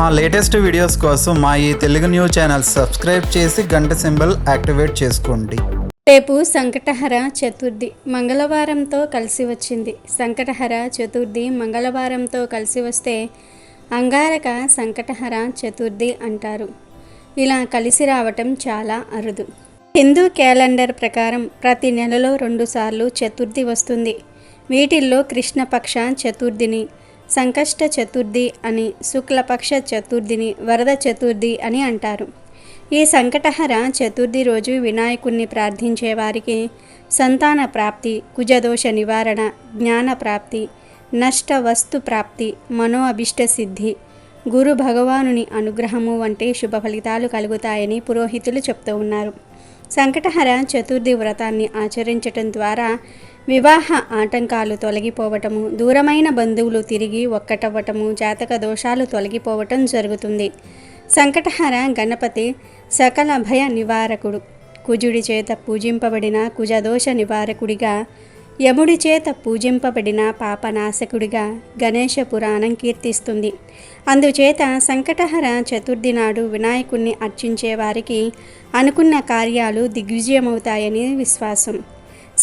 మా latest videos కోసం మా ఈ తెలుగు న్యూస్ ఛానల్ సబ్స్క్రైబ్ చేసి గంట సింబల్ యాక్టివేట్ చేసుకోండి. రేపు సంకటహర చతుర్థి మంగళవారంతో కలిసి వచ్చింది. సంకటహర చతుర్థి మంగళవారంతో కలిసి వస్తే అంగారక సంకటహర చతుర్థి అంటారు. ఇలా కలిసి రావటం చాలా అరుదు. హిందూ క్యాలెండర్ ప్రకారం ప్రతి నెలలో రెండుసార్లు చతుర్థి వస్తుంది. వీటిల్లో కృష్ణపక్ష చతుర్థిని సంకష్ట చతుర్థి అని శుక్లపక్ష చతుర్థిని వరద చతుర్థి అని అంటారు. ఈ సంకటహర చతుర్థి రోజు వినాయకుణ్ణి ప్రార్థించే వారికి సంతాన ప్రాప్తి కుజదోష నివారణ జ్ఞాన ప్రాప్తి నష్ట వస్తు ప్రాప్తి మనో అభిష్ట సిద్ధి గురు భగవానుని అనుగ్రహము వంటి శుభ ఫలితాలు కలుగుతాయని పురోహితులు చెప్తూ ఉన్నారు. సంకటహర చతుర్థి వ్రతాన్ని ఆచరించటం ద్వారా వివాహ ఆటంకాలు తొలగిపోవటము దూరమైన బంధువులు తిరిగి ఒక్కటవ్వటము జాతక దోషాలు తొలగిపోవటం జరుగుతుంది. సంకటహర గణపతి సకల భయ నివారకుడు. కుజుడి చేత పూజింపబడిన కుజదోష నివారకుడిగా యముడి చేత పూజింపబడిన పాపనాశకుడిగా గణేష పురాణం కీర్తిస్తుంది. అందుచేత సంకటహర చతుర్థి నాడు వినాయకుణ్ణి అర్చించే వారికి అనుకున్న కార్యాలు దిగ్విజయమవుతాయని విశ్వాసం.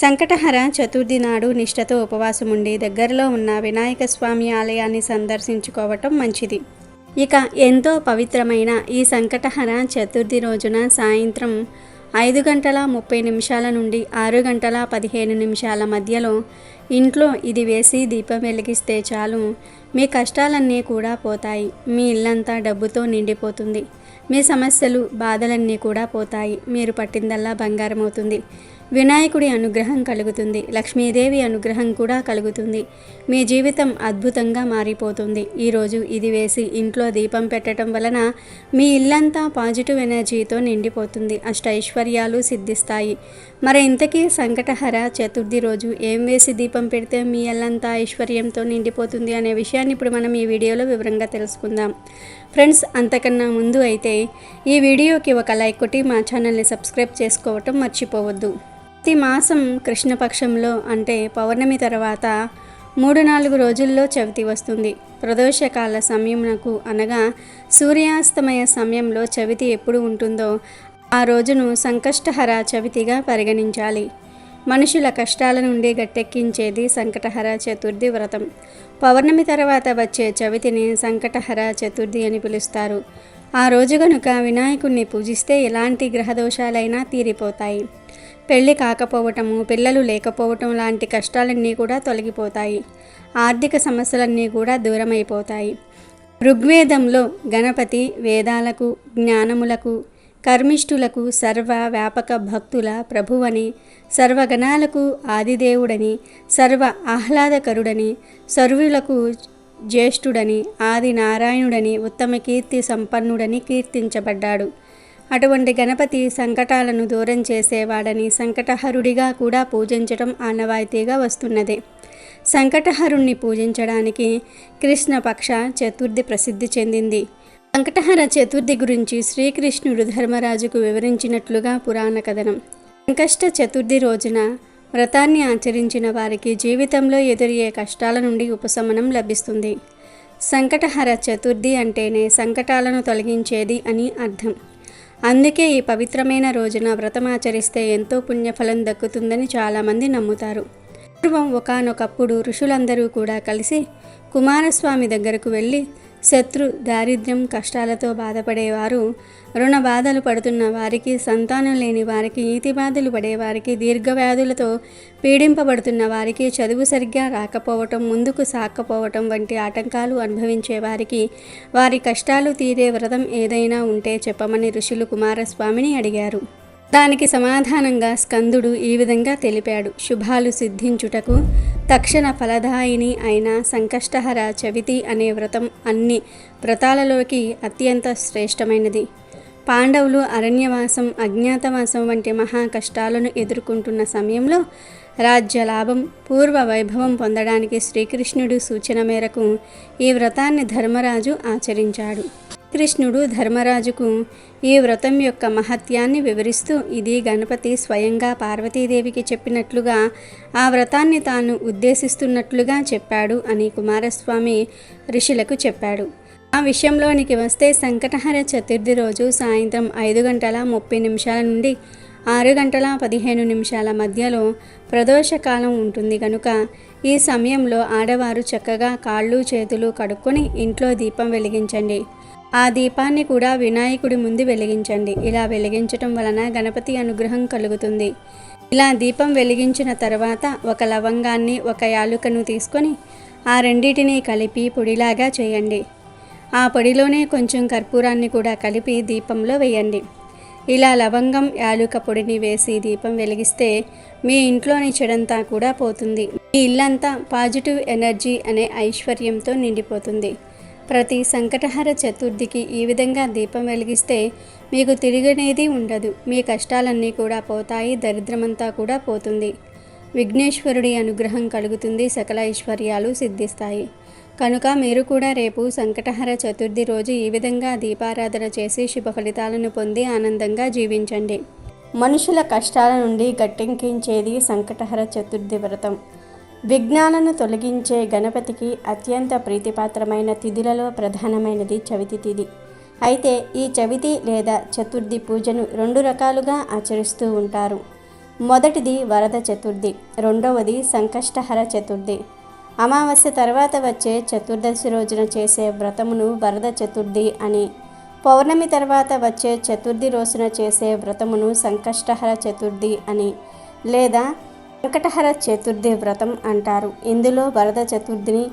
సంకటహర చతుర్థి నాడు నిష్ఠతో ఉపవాసం ఉండి దగ్గరలో ఉన్న వినాయక స్వామి ఆలయాన్ని సందర్శించుకోవటం మంచిది. ఇక ఎంతో పవిత్రమైన ఈ సంకటహర చతుర్థి రోజున సాయంత్రం ఐదు గంటల ముప్పై నిమిషాల నుండి ఆరు గంటల పదిహేను నిమిషాల మధ్యలో ఇంట్లో ఇది వేసి దీపం వెలిగిస్తే చాలు. మీ కష్టాలన్నీ కూడా పోతాయి. మీ ఇల్లంతా డబ్బుతో నిండిపోతుంది. మీ సమస్యలు బాధలన్నీ కూడా పోతాయి. మీరు పట్టిందల్లా బంగారం అవుతుంది వినాయకుడి అనుగ్రహం కలుగుతుంది. లక్ష్మీదేవి అనుగ్రహం కూడా కలుగుతుంది. మీ జీవితం అద్భుతంగా మారిపోతుంది. ఈరోజు ఇది వేసి ఇంట్లో దీపం పెట్టడం వలన మీ ఇల్లంతా పాజిటివ్ ఎనర్జీతో నిండిపోతుంది. అష్ట ఐశ్వర్యాలు సిద్ధిస్తాయి. మరి ఇంతకీ సంకటహర చతుర్థి రోజు ఏం వేసి దీపం పెడితే మీ ఇల్లంతా ఐశ్వర్యంతో నిండిపోతుంది అనే విషయాన్ని ఇప్పుడు మనం ఈ వీడియోలో వివరంగా తెలుసుకుందాం. ఫ్రెండ్స్ అంతకన్నా ముందు అయితే ఈ వీడియోకి ఒక లైక్ కొట్టి మా ఛానల్ని సబ్స్క్రైబ్ చేసుకోవటం మర్చిపోవద్దు. ప్రతి మాసం కృష్ణపక్షంలో అంటే పౌర్ణమి తర్వాత మూడు నాలుగు రోజుల్లో చవితి వస్తుంది. ప్రదోషకాల సమయమునకు అనగా సూర్యాస్తమయ సమయంలో చవితి ఎప్పుడు ఉంటుందో ఆ రోజును సంకష్టహర చవితిగా పరిగణించాలి. మనుషుల కష్టాల నుండి గట్టెక్కించేది సంకటహర చతుర్థి వ్రతం. పౌర్ణమి తర్వాత వచ్చే చవితిని సంకటహర చతుర్థి అని పిలుస్తారు. ఆ రోజు గనుక వినాయకుణ్ణి పూజిస్తే ఎలాంటి గ్రహదోషాలైనా తీరిపోతాయి. పెళ్ళి కాకపోవటము పిల్లలు లేకపోవటం లాంటి కష్టాలన్నీ కూడా తొలగిపోతాయి. ఆర్థిక సమస్యలన్నీ కూడా దూరమైపోతాయి. ఋగ్వేదంలో గణపతి వేదాలకు జ్ఞానములకు కర్మిష్ఠులకు సర్వ వ్యాపక భక్తుల ప్రభువని సర్వగణాలకు ఆదిదేవుడని సర్వ ఆహ్లాదకరుడని సర్వులకు జ్యేష్ఠుడని ఆది నారాయణుడని ఉత్తమ కీర్తి సంపన్నుడని కీర్తించబడ్డాడు. అటువంటి గణపతి సంకటాలను దూరం చేసేవాడని సంకటహరుడిగా కూడా పూజించడం ఆనవాయితీగా వస్తున్నదే. సంకటహరుణ్ణి పూజించడానికి కృష్ణపక్ష చతుర్థి ప్రసిద్ధి చెందింది. సంకటహర చతుర్థి గురించి శ్రీకృష్ణుడు ధర్మరాజుకు వివరించినట్లుగా పురాణ కథనం. సంకష్ట చతుర్థి రోజున వ్రతాన్ని ఆచరించిన వారికి జీవితంలో ఎదురయ్యే కష్టాల నుండి ఉపశమనం లభిస్తుంది. సంకటహర చతుర్థి అంటేనే సంకటాలను తొలగించేది అని అర్థం. అందుకే ఈ పవిత్రమైన రోజున వ్రతమాచరిస్తే ఎంతో పుణ్యఫలం దక్కుతుందని చాలామంది నమ్ముతారు. పూర్వం ఒకనొకప్పుడు ఋషులందరూ కూడా కలిసి కుమారస్వామి దగ్గరకు వెళ్ళి శత్రు దారిద్ర్యం కష్టాలతో బాధపడేవారు రుణ బాధలు పడుతున్న వారికి సంతానం లేని వారికి ఈతి బాధలు పడేవారికి దీర్ఘవ్యాధులతో పీడింపబడుతున్న వారికి చదువు సరిగ్గా రాకపోవటం ముందుకు సాక్కపోవటం వంటి ఆటంకాలు అనుభవించే వారికి వారి కష్టాలు తీరే వ్రతం ఏదైనా ఉంటే చెప్పమని ఋషులు కుమారస్వామిని అడిగారు. దానికి సమాధానంగా స్కందుడు ఈ విధంగా తెలిపాడు. శుభాలు సిద్ధించుటకు తక్షణ ఫలదాయిని అయిన సంకష్టహర చవితి అనే వ్రతం అన్ని వ్రతాలలోకి అత్యంత శ్రేష్టమైనది. పాండవులు అరణ్యవాసం అజ్ఞాతవాసం వంటి మహా కష్టాలను ఎదుర్కొంటున్న సమయంలో రాజ్య లాభం పూర్వ వైభవం పొందడానికి శ్రీకృష్ణుడు సూచన మేరకు ఈ వ్రతాన్ని ధర్మరాజు ఆచరించాడు. కృష్ణుడు ధర్మరాజుకు ఈ వ్రతం యొక్క మహత్యాన్ని వివరిస్తూ ఇది గణపతి స్వయంగా పార్వతీదేవికి చెప్పినట్లుగా ఆ వ్రతాన్ని తాను ఉద్దేశిస్తున్నట్లుగా చెప్పాడు అని కుమారస్వామి ఋషులకు చెప్పాడు. ఆ విషయంలోనికి వస్తే సంకటహర చతుర్థి రోజు సాయంత్రం ఐదు గంటల ముప్పై నిమిషాల నుండి ఆరు గంటల పదిహేను నిమిషాల మధ్యలో ప్రదోషకాలం ఉంటుంది. కనుక ఈ సమయంలో ఆడవారు చక్కగా కాళ్ళు చేతులు కడుక్కొని ఇంట్లో దీపం వెలిగించండి. ఆ దీపాన్ని కూడా వినాయకుడి ముందు వెలిగించండి. ఇలా వెలిగించటం వలన గణపతి అనుగ్రహం కలుగుతుంది. ఇలా దీపం వెలిగించిన తర్వాత ఒక లవంగాన్ని ఒక యాలుకను తీసుకొని ఆ రెండింటిని కలిపి పొడిలాగా చేయండి. ఆ పొడిలోనే కొంచెం కర్పూరాన్ని కూడా కలిపి దీపంలో వేయండి. ఇలా లవంగం యాలుక పొడిని వేసి దీపం వెలిగిస్తే మీ ఇంట్లోని చెడంతా కూడా పోతుంది. మీ ఇల్లంతా పాజిటివ్ ఎనర్జీ అనే ఐశ్వర్యంతో నిండిపోతుంది. ప్రతి సంకటహర చతుర్థికి ఈ విధంగా దీపం వెలిగిస్తే మీకు తిరిగనేది ఉండదు. మీ కష్టాలన్నీ కూడా పోతాయి దరిద్రమంతా కూడా పోతుంది. విఘ్నేశ్వరుడి అనుగ్రహం కలుగుతుంది సకల ఐశ్వర్యాలు సిద్ధిస్తాయి. కనుక మీరు కూడా రేపు సంకటహర చతుర్థి రోజు ఈ విధంగా దీపారాధన చేసి శుభ ఫలితాలను పొంది ఆనందంగా జీవించండి. మనుషుల కష్టాల నుండి గట్టెంకించేది సంకటహర చతుర్థి వ్రతం. విఘ్నాలను తొలగించే గణపతికి అత్యంత ప్రీతిపాత్రమైన తిథులలో ప్రధానమైనది చవితి తిథి. అయితే ఈ చవితి లేదా చతుర్థి పూజను రెండు రకాలుగా ఆచరిస్తూ ఉంటారు. మొదటిది వరద చతుర్థి రెండవది సంకష్టహర చతుర్థి. అమావాస్య తర్వాత వచ్చే చతుర్దశి రోజున చేసే వ్రతమును వరద చతుర్థి అని. పౌర్ణమి తర్వాత వచ్చే చతుర్థి రోజున చేసే వ్రతమును సంకష్టహర చతుర్థి అని లేదా వెంకటహర చతుర్థి వ్రతం అంటారు. ఇందులో వరద చతుర్థిని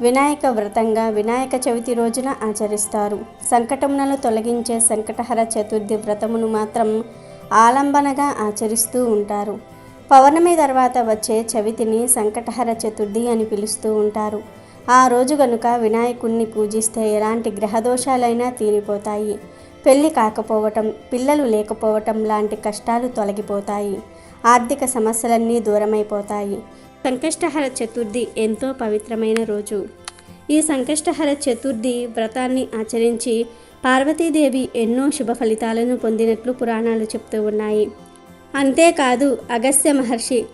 వినాయక వ్రతంగా వినాయక చవితి రోజున ఆచరిస్తారు. సంకటములను తొలగించే సంకటహర చతుర్థి వ్రతమును మాత్రం ఆలంబనగా ఆచరిస్తూ ఉంటారు. పౌర్ణమి తర్వాత వచ్చే చవితిని సంకటహర చతుర్థి అని పిలుస్తూ ఉంటారు. ఆ రోజు గనుక వినాయకుణ్ణి పూజిస్తే ఎలాంటి గ్రహదోషాలైనా తీరిపోతాయి. పెళ్ళి కాకపోవటం పిల్లలు లేకపోవటం లాంటి కష్టాలు తొలగిపోతాయి. ఆర్థిక సమస్యలన్నీ దూరమైపోతాయి. సంకష్టహర చతుర్థి ఎంతో పవిత్రమైన రోజు. ఈ సంకష్టహర చతుర్థి వ్రతాన్ని ఆచరించి పార్వతీదేవి ఎన్నో శుభ ఫలితాలను పొందినట్లు పురాణాలు చెప్తూ ఉన్నాయి. అంతేకాదు అగస్త్య మహర్షి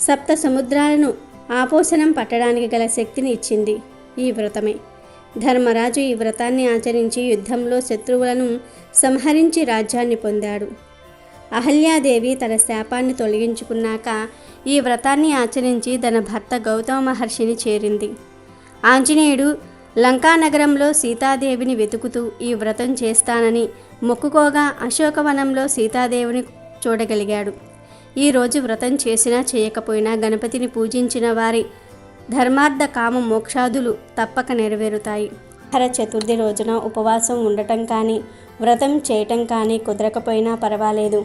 సప్త సముద్రాలను ఆపోషణం పట్టడానికి గల శక్తిని ఇచ్చింది ఈ వ్రతమే. ధర్మరాజు ఈ వ్రతాన్ని ఆచరించి యుద్ధంలో శత్రువులను సంహరించి రాజ్యాన్ని పొందాడు. అహల్యాదేవి తన శాపాన్ని తొలగించుకున్నాక ఈ వ్రతాన్ని ఆచరించి తన భర్త గౌతమ మహర్షిని చేరింది. ఆంజనేయుడు లంకానగరంలో సీతాదేవిని వెతుకుతూ ఈ వ్రతం చేస్తానని మొక్కుకోగా అశోకవనంలో సీతాదేవిని చూడగలిగాడు. ఈ రోజు వ్రతం చేసినా చేయకపోయినా గణపతిని పూజించిన వారి ధర్మార్థ కామ మోక్షాదులు తప్పక నెరవేరుతాయి. హర చతుర్థి రోజున ఉపవాసం ఉండటం కానీ వ్రతం చేయటం కానీ కుదరకపోయినా పర్వాలేదు.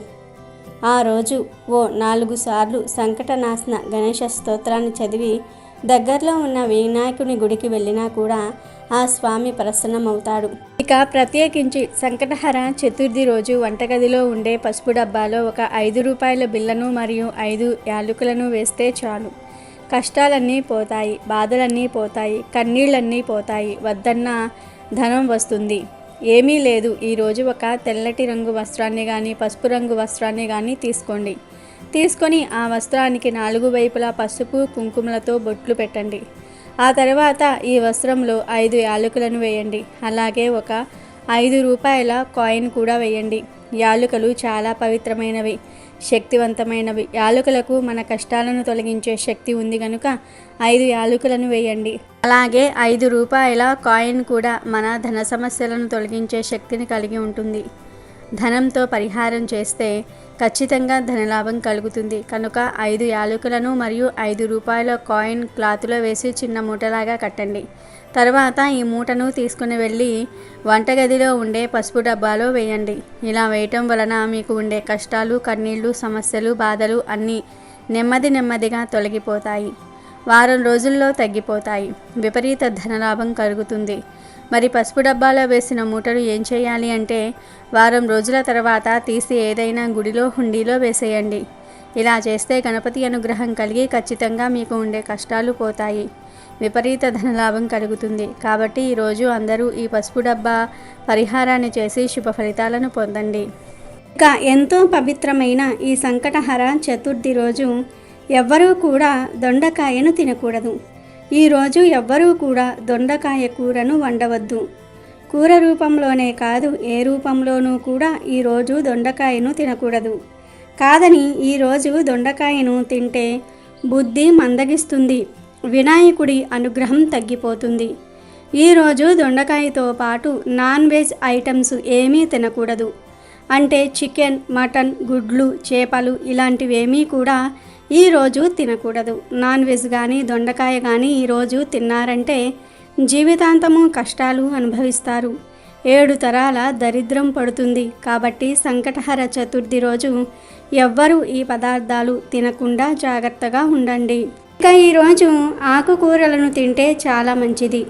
ఆ రోజు ఓ నాలుగు సార్లు సంకటనాశన గణేష స్తోత్రాన్ని చదివి దగ్గరలో ఉన్న వినాయకుని గుడికి వెళ్ళినా కూడా ఆ స్వామి ప్రసన్నమవుతాడు. ఇక ప్రత్యేకించి సంకటహర చతుర్థి రోజు వంటగదిలో ఉండే పసుపు డబ్బాలో ఒక ఐదు రూపాయల బిల్లను మరియు ఐదు యాలకులను వేస్తే చాలు. కష్టాలన్నీ పోతాయి బాధలన్నీ పోతాయి కన్నీళ్ళన్నీ పోతాయి వద్దన్న ధనం వస్తుంది. ఏమీ లేదు ఈరోజు ఒక తెల్లటి రంగు వస్త్రాన్ని కానీ పసుపు రంగు వస్త్రాన్ని కానీ తీసుకోండి. తీసుకొని ఆ వస్త్రానికి నాలుగు వైపులా పసుపు కుంకుమలతో బొట్లు పెట్టండి. ఆ తర్వాత ఈ వస్త్రంలో ఐదు యాలకులను వేయండి. అలాగే ఒక ఐదు రూపాయల కాయిన్ కూడా వేయండి. యాలుకలు చాలా పవిత్రమైనవి శక్తివంతమైనవి. యాలుకలకు మన కష్టాలను తొలగించే శక్తి ఉంది కనుక ఐదు యాలుకలను వేయండి. అలాగే ఐదు రూపాయల కాయిన్ కూడా మన ధన సమస్యలను తొలగించే శక్తిని కలిగి ఉంటుంది. ధనంతో పరిహారం చేస్తే ఖచ్చితంగా ధనలాభం కలుగుతుంది. కనుక ఐదు యాలకులను మరియు ఐదు రూపాయల కాయిన్ క్లాత్లో వేసి చిన్న మూటలాగా కట్టండి. తర్వాత ఈ మూటను తీసుకుని వెళ్ళి వంటగదిలో ఉండే పసుపు డబ్బాలో వేయండి. ఇలా వేయటం వలన మీకు ఉండే కష్టాలు కన్నీళ్ళు సమస్యలు బాధలు అన్నీ నెమ్మది నెమ్మదిగా తొలగిపోతాయి. వారం రోజుల్లో తగ్గిపోతాయి. విపరీత ధనలాభం కలుగుతుంది. మరి పసుపు డబ్బాలో వేసిన మూటలు ఏం చేయాలి అంటే వారం రోజుల తర్వాత తీసి ఏదైనా గుడిలో హుండీలో వేసేయండి. ఇలా చేస్తే గణపతి అనుగ్రహం కలిగి ఖచ్చితంగా మీకు ఉండే కష్టాలు పోతాయి. విపరీత ధనలాభం కలుగుతుంది. కాబట్టి ఈరోజు అందరూ ఈ పసుపు డబ్బా పరిహారాన్ని చేసి శుభ ఫలితాలను పొందండి. ఇక ఎంతో పవిత్రమైన ఈ సంకటహర చతుర్థి రోజు ఎవ్వరూ కూడా దొండకాయను తినకూడదు. ఈరోజు ఎవ్వరూ కూడా దొండకాయ కూరను వండవద్దు. కూర రూపంలోనే కాదు ఏ రూపంలోనూ కూడా ఈరోజు దొండకాయను తినకూడదు. కాదని ఈరోజు దొండకాయను తింటే బుద్ధి మందగిస్తుంది వినాయకుడి అనుగ్రహం తగ్గిపోతుంది. ఈరోజు దొండకాయతో పాటు నాన్ వెజ్ ఐటమ్స్ ఏమీ తినకూడదు. అంటే చికెన్ మటన్ గుడ్లు చేపలు ఇలాంటివేమీ కూడా ఈరోజు తినకూడదు. నాన్ వెజ్ కానీ దొండకాయ కానీ ఈరోజు తిన్నారంటే జీవితాంతము కష్టాలు అనుభవిస్తారు. ఏడు తరాల దరిద్రం పడుతుంది. కాబట్టి సంకటహర చతుర్థి రోజు ఎవ్వరూ ఈ పదార్థాలు తినకుండా జాగ్రత్తగా ఉండండి. ఇంకా ఈరోజు ఆకుకూరలను తింటే చాలా మంచిది.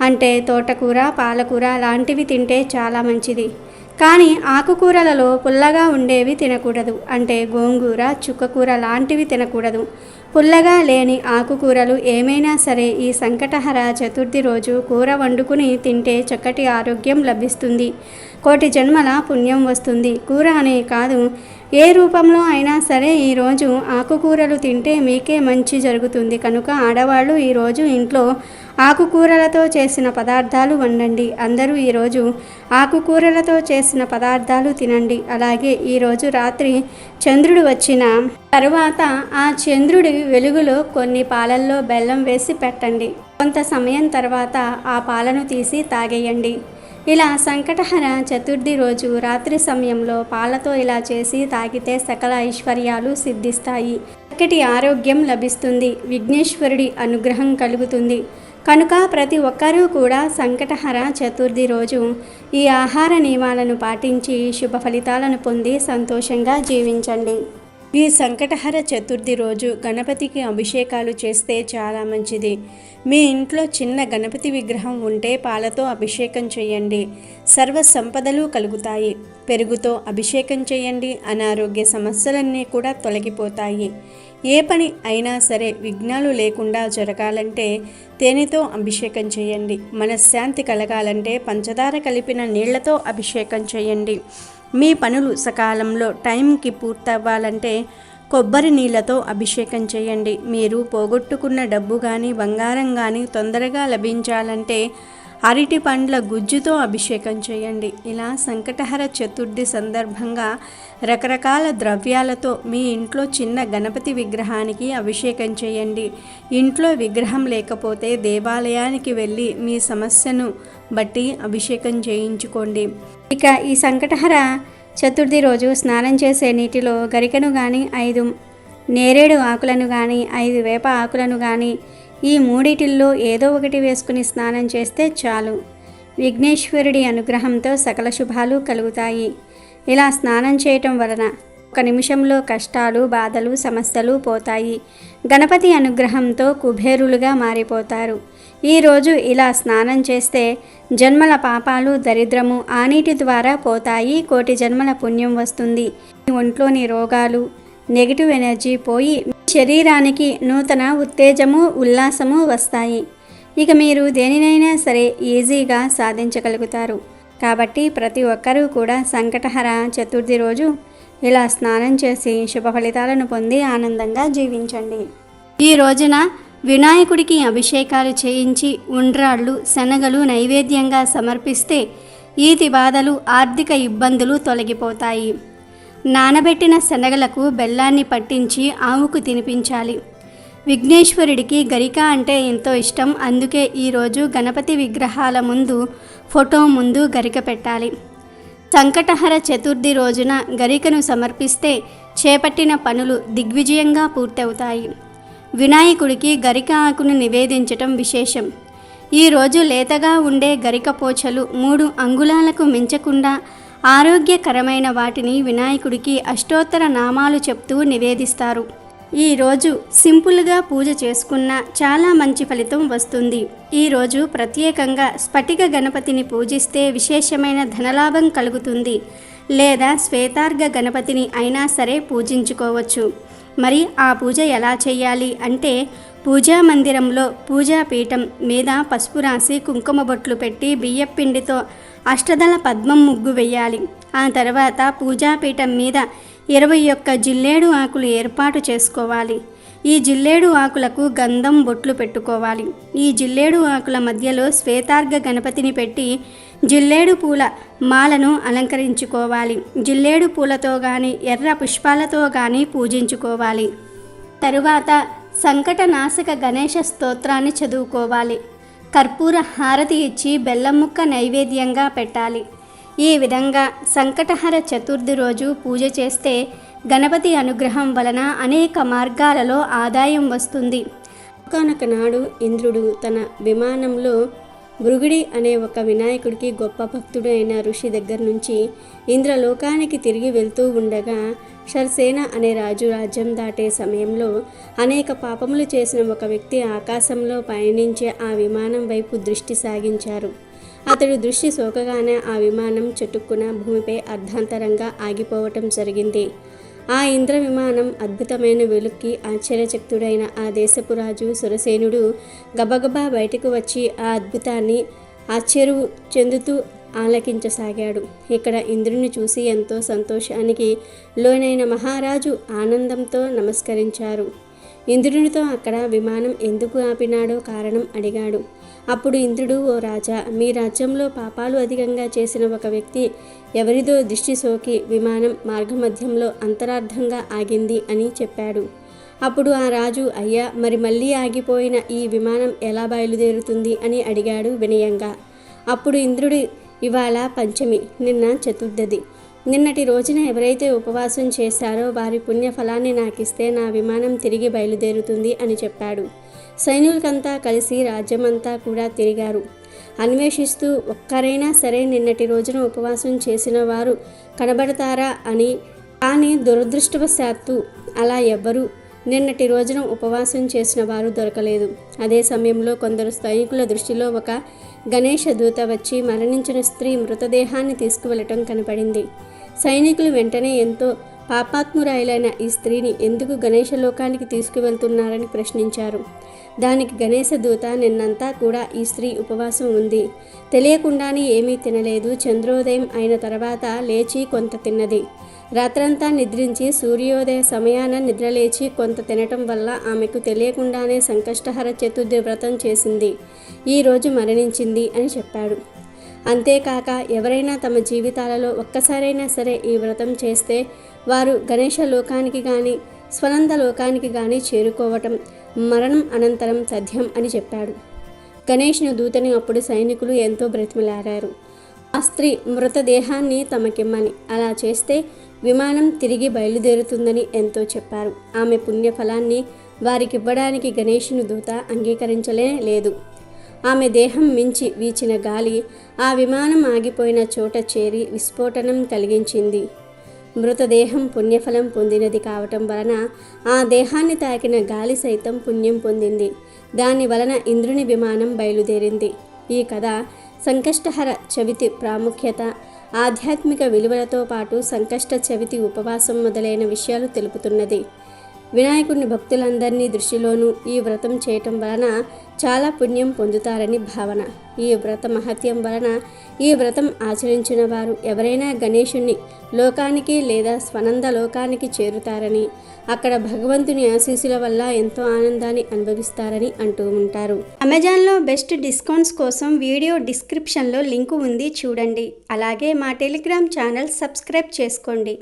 అంటే తోటకూర పాలకూర లాంటివి తింటే చాలా మంచిది. కానీ ఆకుకూరలలో పుల్లగా ఉండేవి తినకూడదు అంటే గోంగూర చుక్కకూర లాంటివి తినకూడదు. పుల్లగా లేని ఆకుకూరలు ఏమైనా సరే ఈ సంకటహర చతుర్థి రోజు కూర వండుకుని తింటే చక్కటి ఆరోగ్యం లభిస్తుంది. కోటి జన్మల పుణ్యం వస్తుంది. కూర అనే కాదు. ఏ రూపంలో అయినా సరే ఈరోజు ఆకుకూరలు తింటే మీకే మంచి జరుగుతుంది. కనుక ఆడవాళ్ళు ఈరోజు ఇంట్లో ఆకుకూరలతో చేసిన పదార్థాలు వండండి. అందరూ ఈరోజు ఆకుకూరలతో చేసిన పదార్థాలు తినండి. అలాగే ఈరోజు రాత్రి చంద్రుడు వచ్చిన తరువాత ఆ చంద్రుడి వెలుగులో కొన్ని పాలల్లో బెల్లం వేసి పెట్టండి. కొంత సమయం తర్వాత ఆ పాలను తీసి తాగేయండి. ఇలా సంకటహర చతుర్థి రోజు రాత్రి సమయంలో పాలతో ఇలా చేసి తాగితే సకల ఐశ్వర్యాలు సిద్ధిస్తాయి. చక్కటి ఆరోగ్యం లభిస్తుంది. విఘ్నేశ్వరుడి అనుగ్రహం కలుగుతుంది. కనుక ప్రతి ఒక్కరూ కూడా సంకటహర చతుర్థి రోజు ఈ ఆహార నియమాలను పాటించి శుభ ఫలితాలను పొంది సంతోషంగా జీవించండి. ఈ సంకటహర చతుర్థి రోజు గణపతికి అభిషేకాలు చేస్తే చాలా మంచిది. మీ ఇంట్లో చిన్న గణపతి విగ్రహం ఉంటే పాలతో అభిషేకం చేయండి. సర్వ సంపదలు కలుగుతాయి. పెరుగుతో అభిషేకం చేయండి. అనారోగ్య సమస్యలన్నీ కూడా తొలగిపోతాయి. ఏ పని అయినా సరే విఘ్నాలు లేకుండా జరగాలంటే తేనెతో అభిషేకం చేయండి. మనశ్శాంతి కలగాలంటే పంచదార కలిపిన నీళ్ళతో అభిషేకం చేయండి. మీ పనులు సకాలంలో టైంకి పూర్తవ్వాలంటే కొబ్బరి నీళ్ళతో అభిషేకం చేయండి. మీరు పోగొట్టుకున్న డబ్బు కానీ బంగారం కానీ తొందరగా లభించాలంటే అరటి పండ్ల గుజ్జుతో అభిషేకం చేయండి. ఇలా సంకటహర చతుర్థి సందర్భంగా రకరకాల ద్రవ్యాలతో మీ ఇంట్లో చిన్న గణపతి విగ్రహానికి అభిషేకం చేయండి. ఇంట్లో విగ్రహం లేకపోతే దేవాలయానికి వెళ్ళి మీ సమస్యను బట్టి అభిషేకం చేయించుకోండి. ఇక ఈ సంకటహర చతుర్థి రోజు స్నానం చేసే నీటిలో గరికను కానీ ఐదు నేరేడు ఆకులను కానీ ఐదు వేప ఆకులను కానీ ఈ మూడిటిల్లో ఏదో ఒకటి వేసుకుని స్నానం చేస్తే చాలు. విఘ్నేశ్వరుడి అనుగ్రహంతో సకల శుభాలు కలుగుతాయి. ఇలా స్నానం చేయటం వలన ఒక నిమిషంలో కష్టాలు బాధలు సమస్యలు పోతాయి. గణపతి అనుగ్రహంతో కుబేరులుగా మారిపోతారు. ఈరోజు ఇలా స్నానం చేస్తే జన్మల పాపాలు దరిద్రము ఆ నీటి ద్వారా పోతాయి. కోటి జన్మల పుణ్యం వస్తుంది. ఒంట్లోని రోగాలు నెగిటివ్ ఎనర్జీ పోయి శరీరానికి నూతన ఉత్తేజము ఉల్లాసము వస్తాయి. ఇక మీరు దేనినైనా సరే ఈజీగా సాధించగలుగుతారు. కాబట్టి ప్రతి ఒక్కరూ కూడా సంకటహర చతుర్థి రోజు ఇలా స్నానం చేసి శుభ ఫలితాలను పొంది ఆనందంగా జీవించండి. ఈ రోజున వినాయకుడికి అభిషేకాలు చేయించి ఉండ్రాళ్ళు శనగలు నైవేద్యంగా సమర్పిస్తే ఈతి బాధలు ఆర్థిక ఇబ్బందులు తొలగిపోతాయి. నానబెట్టిన శనగలకు బెల్లాన్ని పట్టించి ఆవుకు తినిపించాలి. విఘ్నేశ్వరుడికి గరిక అంటే ఎంతో ఇష్టం. అందుకే ఈరోజు గణపతి విగ్రహాల ముందు ఫోటో ముందు గరిక పెట్టాలి. సంకటహర చతుర్థి రోజున గరికను సమర్పిస్తే చేపట్టిన పనులు దిగ్విజయంగా పూర్తవుతాయి. వినాయకుడికి గరిక ఆకును నివేదించటం విశేషం. ఈరోజు లేతగా ఉండే గరిక పోచలు మూడు అంగుళాలకు మించకుండా ఆరోగ్యకరమైన వాటిని వినాయకుడికి అష్టోత్తర నామాలు చెప్తూ నివేదిస్తారు. ఈరోజు సింపుల్గా పూజ చేసుకున్న చాలా మంచి ఫలితం వస్తుంది. ఈరోజు ప్రత్యేకంగా స్ఫటిక గణపతిని పూజిస్తే విశేషమైన ధనలాభం కలుగుతుంది. లేదా శ్వేతార్ఘ గణపతిని అయినా సరే పూజించుకోవచ్చు. మరి ఆ పూజ ఎలా చేయాలి అంటే పూజా మందిరంలో పూజా పీఠం మీద పసుపు రాసి కుంకుమ బొట్లు పెట్టి బియ్యపిండితో అష్టదళ పద్మం ముగ్గు వేయాలి. ఆ తర్వాత పూజాపీఠం మీద ఇరవై ఒక్క జిల్లేడు ఆకులు ఏర్పాటు చేసుకోవాలి. ఈ జిల్లేడు ఆకులకు గంధం బొట్లు పెట్టుకోవాలి. ఈ జిల్లేడు ఆకుల మధ్యలో శ్వేతార్ఘ గణపతిని పెట్టి జిల్లేడు పూల మాలను అలంకరించుకోవాలి. జిల్లేడు పూలతో కానీ ఎర్ర పుష్పాలతో కానీ పూజించుకోవాలి. తరువాత సంకటనాశక గణేష స్తోత్రాన్ని చదువుకోవాలి. కర్పూర హారతి ఇచ్చి బెల్లం ముక్క నైవేద్యంగా పెట్టాలి. ఈ విధంగా సంకటహర చతుర్థి రోజు పూజ చేస్తే గణపతి అనుగ్రహం వలన అనేక మార్గాలలో ఆదాయం వస్తుంది. ఒకనొక నాడు ఇంద్రుడు తన విమానంలో భృగుడి అనే ఒక వినాయకుడికి గొప్ప భక్తుడు అయిన ఋషి దగ్గర నుంచి ఇంద్రలోకానికి తిరిగి వెళ్తూ ఉండగా షర్సేన అనే రాజు రాజ్యం దాటే సమయంలో అనేక పాపములు చేసిన ఒక వ్యక్తి ఆకాశంలో పయనించే ఆ విమానం వైపు దృష్టి సాగించారు. అతడు దృష్టి సోకగానే ఆ విమానం చటుక్కున భూమిపై అర్ధాంతరంగా ఆగిపోవటం జరిగింది. ఆ ఇంద్ర విమానం అద్భుతమైన వెలుక్కి ఆశ్చర్యచక్తుడైన ఆ దేశపు రాజు సురసేనుడు గబగబా బయటకు వచ్చి ఆ అద్భుతాన్ని ఆశ్చర్యం చెందుతూ ఆలకించసాగాడు. ఇక్కడ ఇంద్రుని చూసి ఎంతో సంతోషానికి లోనైన మహారాజు ఆనందంతో నమస్కరించారు. ఇంద్రునితో అక్కడ విమానం ఎందుకు ఆపినాడో కారణం అడిగాడు. అప్పుడు ఇంద్రుడు ఓ రాజా మీ రాజ్యంలో పాపాలు అధికంగా చేసిన ఒక వ్యక్తి ఎవరిదో దృష్టి సోకి విమానం మార్గమధ్యంలో అంతరార్థంగా ఆగింది అని చెప్పాడు. అప్పుడు ఆ రాజు అయ్యా మరి మళ్ళీ ఆగిపోయిన ఈ విమానం ఎలా బయలుదేరుతుంది? అని అడిగాడు వినయంగా. అప్పుడు ఇంద్రుడు ఇవాళ పంచమి నిన్న చతుర్థది. నిన్నటి రోజున ఎవరైతే ఉపవాసం చేశారో వారి పుణ్యఫలాన్ని నాకిస్తే నా విమానం తిరిగి బయలుదేరుతుంది అని చెప్పాడు. సైనికులకంతా కలిసి రాజ్యమంతా కూడా తిరిగారు. అన్వేషిస్తూ ఒక్కరైనా సరే నిన్నటి రోజున ఉపవాసం చేసిన వారు కనబడతారా అని కానీ దురదృష్టవశాత్తు అలా ఎవ్వరూ నిన్నటి రోజున ఉపవాసం చేసిన వారు దొరకలేదు. అదే సమయంలో కొందరు సైనికుల దృష్టిలో ఒక గణేష దూత వచ్చి మరణించిన స్త్రీ మృతదేహాన్ని తీసుకువెళ్ళటం కనపడింది. సైనికులు వెంటనే ఎంతో పాపాత్మురాయులైన ఈ స్త్రీని ఎందుకు గణేష లోకానికి తీసుకువెళ్తున్నారని ప్రశ్నించారు. దానికి గణేశ దూత నిన్నంతా కూడా ఈ స్త్రీ ఉపవాసం ఉంది. తెలియకుండానే ఏమీ తినలేదు. చంద్రోదయం అయిన తర్వాత లేచి కొంత తిన్నది. రాత్రంతా నిద్రించి సూర్యోదయ సమయాన నిద్రలేచి కొంత తినటం వల్ల ఆమెకు తెలియకుండానే సంకష్టహర చతుర్థి వ్రతం చేసింది. ఈ రోజు మరణించింది అని చెప్పాడు. అంతేకాక ఎవరైనా తమ జీవితాలలో ఒక్కసారైనా సరే ఈ వ్రతం చేస్తే వారు గణేష లోకానికి కానీ స్వనంద లోకానికి కానీ చేరుకోవటం మరణం అనంతరం సధ్యం అని చెప్పాడు. గణేష్ను దూతని అప్పుడు సైనికులు ఎంతో బ్రతిమలారారు ఆ స్త్రీ మృతదేహాన్ని తమకిమ్మని అలా చేస్తే విమానం తిరిగి బయలుదేరుతుందని ఎంతో చెప్పారు. ఆమె పుణ్యఫలాన్ని వారికివ్వడానికి గణేషుని దూత అంగీకరించలే లేదు. ఆమె దేహం మించి వీచిన గాలి ఆ విమానం ఆగిపోయిన చోట చేరి విస్ఫోటనం కలిగించింది. మృతదేహం పుణ్యఫలం పొందినది కావటం వలన ఆ దేహాన్ని తాకిన గాలి సైతం పుణ్యం పొందింది. దాని వలన ఇంద్రుని విమానం బయలుదేరింది. ఈ కథ సంకష్టహర చవితి ప్రాముఖ్యత ఆధ్యాత్మిక విలువలతో పాటు సంకష్ట చవితి ఉపవాసం మొదలైన విషయాలు తెలుపుతున్నది. వినాయకుడిని భక్తులందరినీ దృష్టిలోనూ ఈ వ్రతం చేయటం వలన చాలా పుణ్యం పొందుతారని భావన. ఈ వ్రత మహత్యం వలన ఈ వ్రతం ఆచరించిన వారు ఎవరైనా గణేశుణ్ణి లోకానికి లేదా స్వనంద లోకానికి చేరుతారని అక్కడ భగవంతుని ఆశీస్సుల వల్ల ఎంతో ఆనందాన్ని అనుభవిస్తారని అంటూ ఉంటారు. అమెజాన్లో బెస్ట్ డిస్కౌంట్స్ కోసం వీడియో డిస్క్రిప్షన్లో లింకు ఉంది చూడండి. అలాగే మా టెలిగ్రామ్ ఛానల్ సబ్స్క్రైబ్ చేసుకోండి.